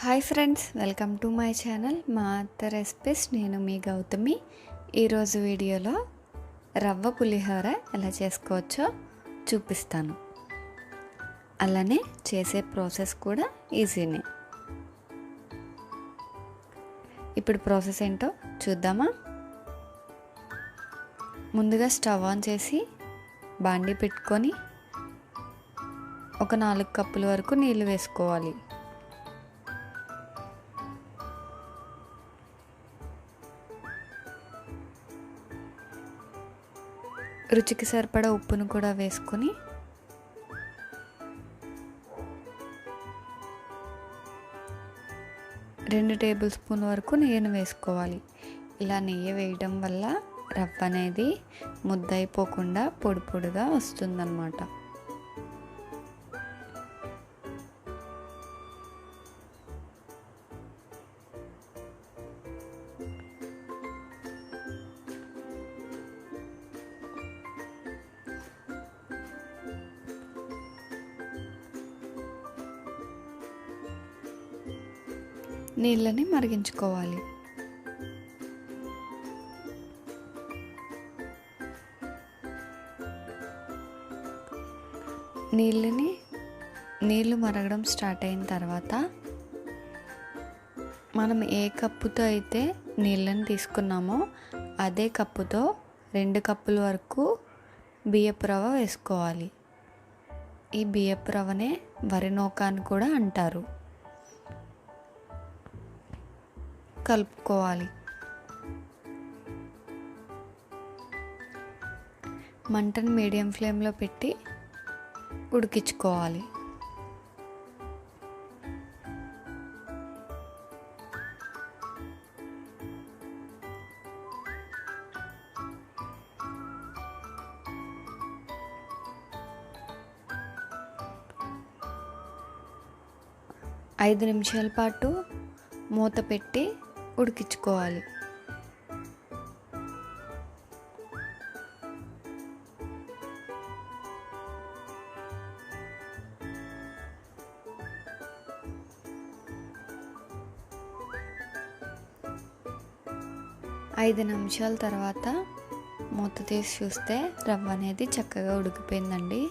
Hi friends welcome to my channel. మా అత్త recipes నేను మీ గౌతమి. ఈరోజు వీడియోలో రవ్వ పులిహోర ఎలా చేసుకోవచ్చో చూపిస్తాను. అలానే చేసే ప్రాసెస్ కూడా ఈజీనే. ఇప్పుడు ప్రాసెస్ ఏంటో చూద్దామా? ముందుగా స్టవ్ ఆన్ చేసి బాండి పెట్టుకొని ఒక నాలుగు కప్పుల వరకు నీళ్ళు వేసుకోవాలి. రుచికి సరిపడా ఉప్పును కూడా వేసుకొని రెండు టేబుల్ స్పూన్ వరకు నెయ్యిని వేసుకోవాలి. ఇలా నెయ్యి వేయడం వల్ల రవ్వ అనేది ముద్దయిపోకుండా పొడి పొడిగా వస్తుందన్నమాట. నీళ్ళని మరిగించుకోవాలి. నీళ్ళని నీళ్ళు మరగడం స్టార్ట్ అయిన తర్వాత మనం ఏ కప్పుతో అయితే నీళ్ళని తీసుకున్నామో అదే కప్పుతో రెండు కప్పుల వరకు బియ్యపు రవ్వ వేసుకోవాలి. ఈ బియ్యపు రవ్వనే వరి నూక అని కూడా అంటారు. కలుపుకోవాలి. మంటను మీడియం ఫ్లేమ్లో పెట్టి ఉడికించుకోవాలి. ఐదు నిమిషాల పాటు మూత పెట్టి ఉడికించుకోవాలి. ఐదు నిమిషాల తర్వాత మూత తీసి చూస్తే రవ్వ అనేది చక్కగా ఉడికిపోయిందండి.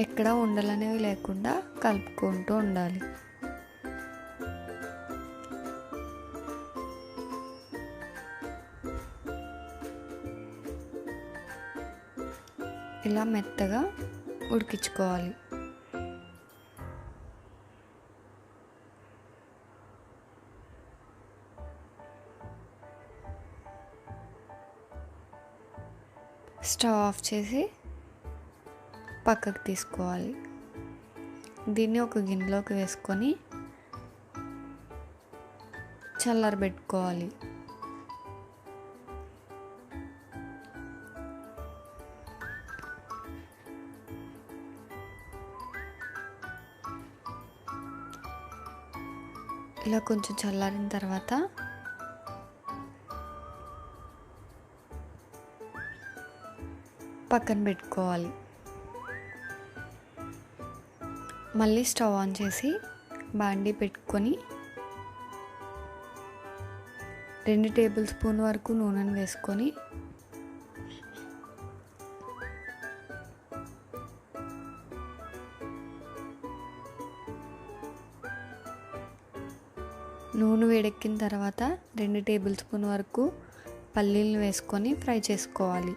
ఎక్కడ ఉండలనేవి లేకుండా కలుపుకుంటూ ఉండాలి. ఇలా మెత్తగా ఉడికించుకోవాలి. స్టవ్ ఆఫ్ చేసి పక్కకు తీసుకోవాలి. దీన్ని ఒక గిన్నెలోకి వేసుకొని చల్లారబెట్టుకోవాలి ఇలా కొంచెం చల్లారిన తర్వాత పక్కన పెట్టుకోవాలి. మళ్ళీ స్టవ్ ఆన్ చేసి బాండీ పెట్టుకొని రెండు టేబుల్ స్పూన్ వరకు నూనెను వేసుకొని నూనె వేడెక్కిన తర్వాత రెండు టేబుల్ స్పూన్ వరకు పల్లీలను వేసుకొని ఫ్రై చేసుకోవాలి.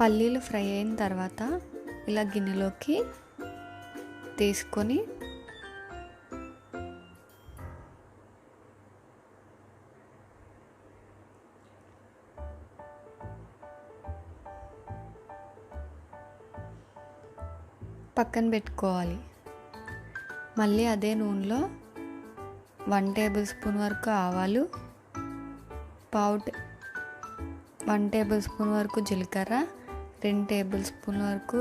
పల్లీలు ఫ్రై అయిన తర్వాత ఇలా గిన్నెలోకి తీసుకొని పక్కన పెట్టుకోవాలి. మళ్ళీ అదే నూనెలో వన్ టేబుల్ స్పూన్ వరకు ఆవాలు పావు వన్ టేబుల్ స్పూన్ వరకు జీలకర్ర రెండు టేబుల్ స్పూన్ వరకు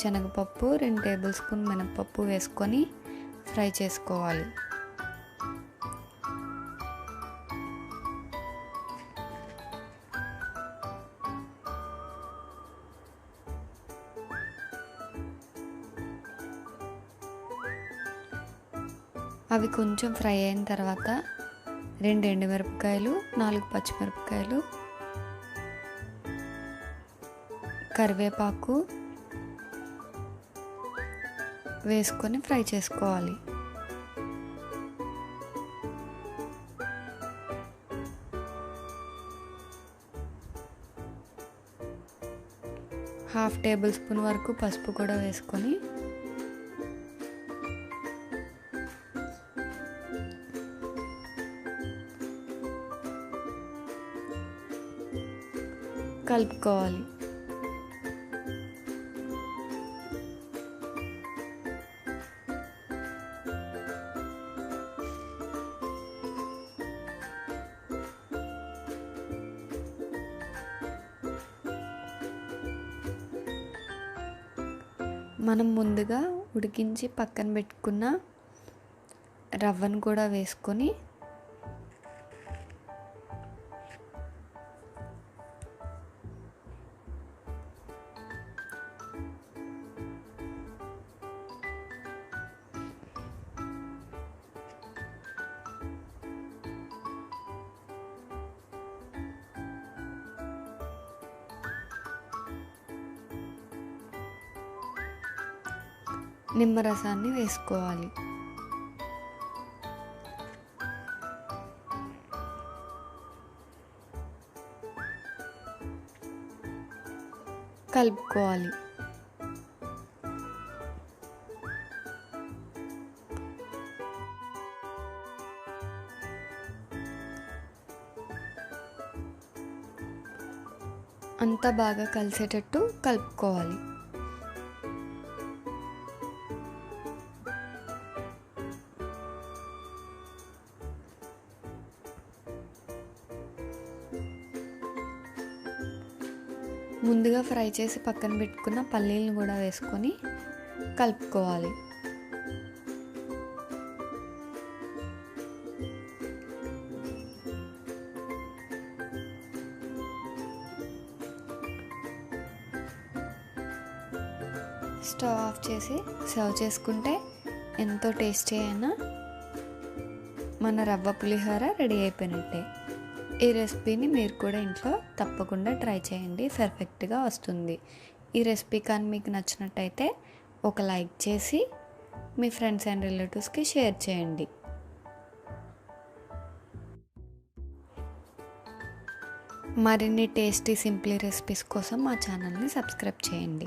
శనగపప్పు రెండు టేబుల్ స్పూన్ మినపప్పు వేసుకొని ఫ్రై చేసుకోవాలి. అవి కొంచెం ఫ్రై అయిన తర్వాత రెండు ఎండుమిరపకాయలు నాలుగు పచ్చిమిరపకాయలు కరివేపాకు వేసుకొని ఫ్రై చేసుకోవాలి. హాఫ్ టేబుల్ స్పూన్ వరకు పసుపు కూడా వేసుకొని కలుపుకోవాలి. మనం ముందుగా ఉడికించి పక్కన పెట్టుకున్న రవ్వను కూడా వేసుకొని నిమ్మరసాన్ని వేసుకోవాలి. కలుపుకోవాలి. అంతా బాగా కలిసేటట్టు కలుపుకోవాలి. ముందుగా ఫ్రై చేసి పక్కన పెట్టుకున్న పల్లీలను కూడా వేసుకొని కలుపుకోవాలి. స్టవ్ ఆఫ్ చేసి సర్వ్ చేసుకుంటే ఎంతో టేస్టీ అయినా మన రవ్వ పులిహోర రెడీ అయిపోయినట్టే. ఈ రెసిపీని మీరు కూడా ఇంట్లో తప్పకుండా ట్రై చేయండి. పర్ఫెక్ట్గా వస్తుంది. ఈ రెసిపీ కానీ మీకు నచ్చినట్టయితే ఒక లైక్ చేసి మీ ఫ్రెండ్స్ అండ్ రిలేటివ్స్కి షేర్ చేయండి. మరిన్ని టేస్టీ సింప్లీ రెసిపీస్ కోసం మా ఛానల్ని సబ్స్క్రైబ్ చేయండి.